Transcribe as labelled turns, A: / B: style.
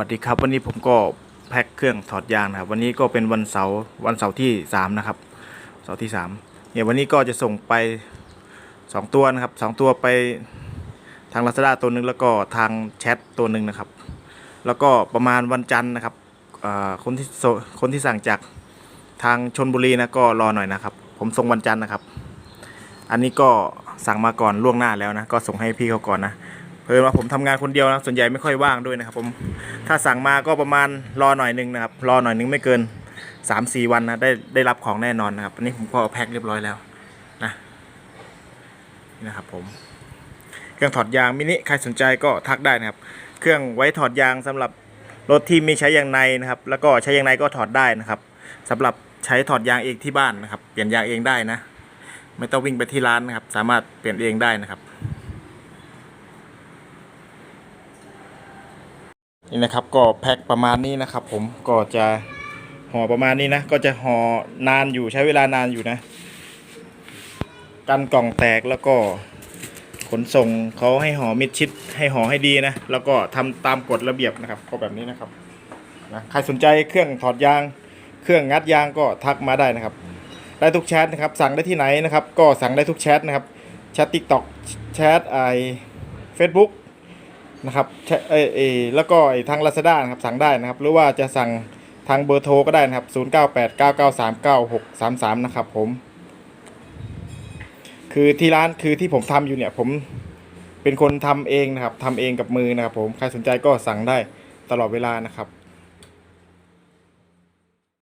A: วัสดีครับ วันนี้ผมก็แพ็คเครื่องถอดยางนะครับ วันนี้ก็เป็นวันเสาร์วันเสาร์ที่สามนะครับเสาร์ที่สามเนี่ยวันนี้ก็จะส่งไปสองตัวนะครับสองตัวไปทางลาซาด้าตัวหนึ่งแล้วก็ทางแชทตัวหนึ่งนะครับ แล้วก็ประมาณวันจันทร์นะครับคนที่คนที่สั่งจากทางชนบุรีนะก็รอหน่อยนะครับ ผมส่งวันจันทร์นะครับ อันนี้ก็สั่งมาก่อนล่วงหน้าแล้วนะก็ส่งให้พี่เขาก่อนนะ เพราะว่าผมทำงานคนเดียวนะส่วนใหญ่ไม่ค่อยว่างด้วยนะครับผมถ้าสั่งมาก็ประมาณรอหน่อยหนึงนะครับรอหน่อยหนึงไม่เกิน3-4วันนะได้ได้รับของแน่นอนนะครับอันนี้ผมก็แพ็คเรียบร้อยแล้วนะนี่นะครับผมเครื่องถอดยางมินิใครสนใจก็ทักได้นะครับ เครื่องไว้ถอดยางสำหรับรถที่ไม่ใช้ยางในนะครับ แล้วก็ใช้ยางในก็ถอดได้นะครับสำหรับใช้ถอดยางเองที่บ้านนะครับ เปลี่ยนยางเองได้นะ ไม่ต้องวิ่งไปที่ร้านนะครับ สามารถเปลี่ยนเองได้นะครับ นี่นะครับก็แพ็คประมาณนี้นะครับ ผมก็จะห่อประมาณนี้นะ ก็จะห่อนานอยู่ใช้เวลานานอยู่นะ กันกล่องแตกแล้วก็ขนส่งเขาให้ห่อมิดชิดให้ห่อให้ดีนะ แล้วก็ทำตามกฎระเบียบนะครับ ก็แบบนี้นะครับนะใครสนใจเครื่องถอดยาง เครื่องงัดยางก็ทักมาได้นะครับ ได้ทุกแชทนะครับ สั่งได้ที่ไหนนะครับ ก็สั่งได้ทุกแชทนะครับแชททิกตอกแชทไอเฟซบุ๊ก นะครับแชเอเอแล้วก็ไอ้ทางลาซาด้านะครับสั่งได้นะครับ หรือว่าจะสั่งทางเบอร์โทรก็ได้นะครับ 0989939633 นะครับผม คือที่ร้านคือที่ผมทำอยู่เนี่ยผมเป็นคนทำเองนะครับทำเองกับมือนะครับผม ใครสนใจก็สั่งได้ตลอดเวลานะครับ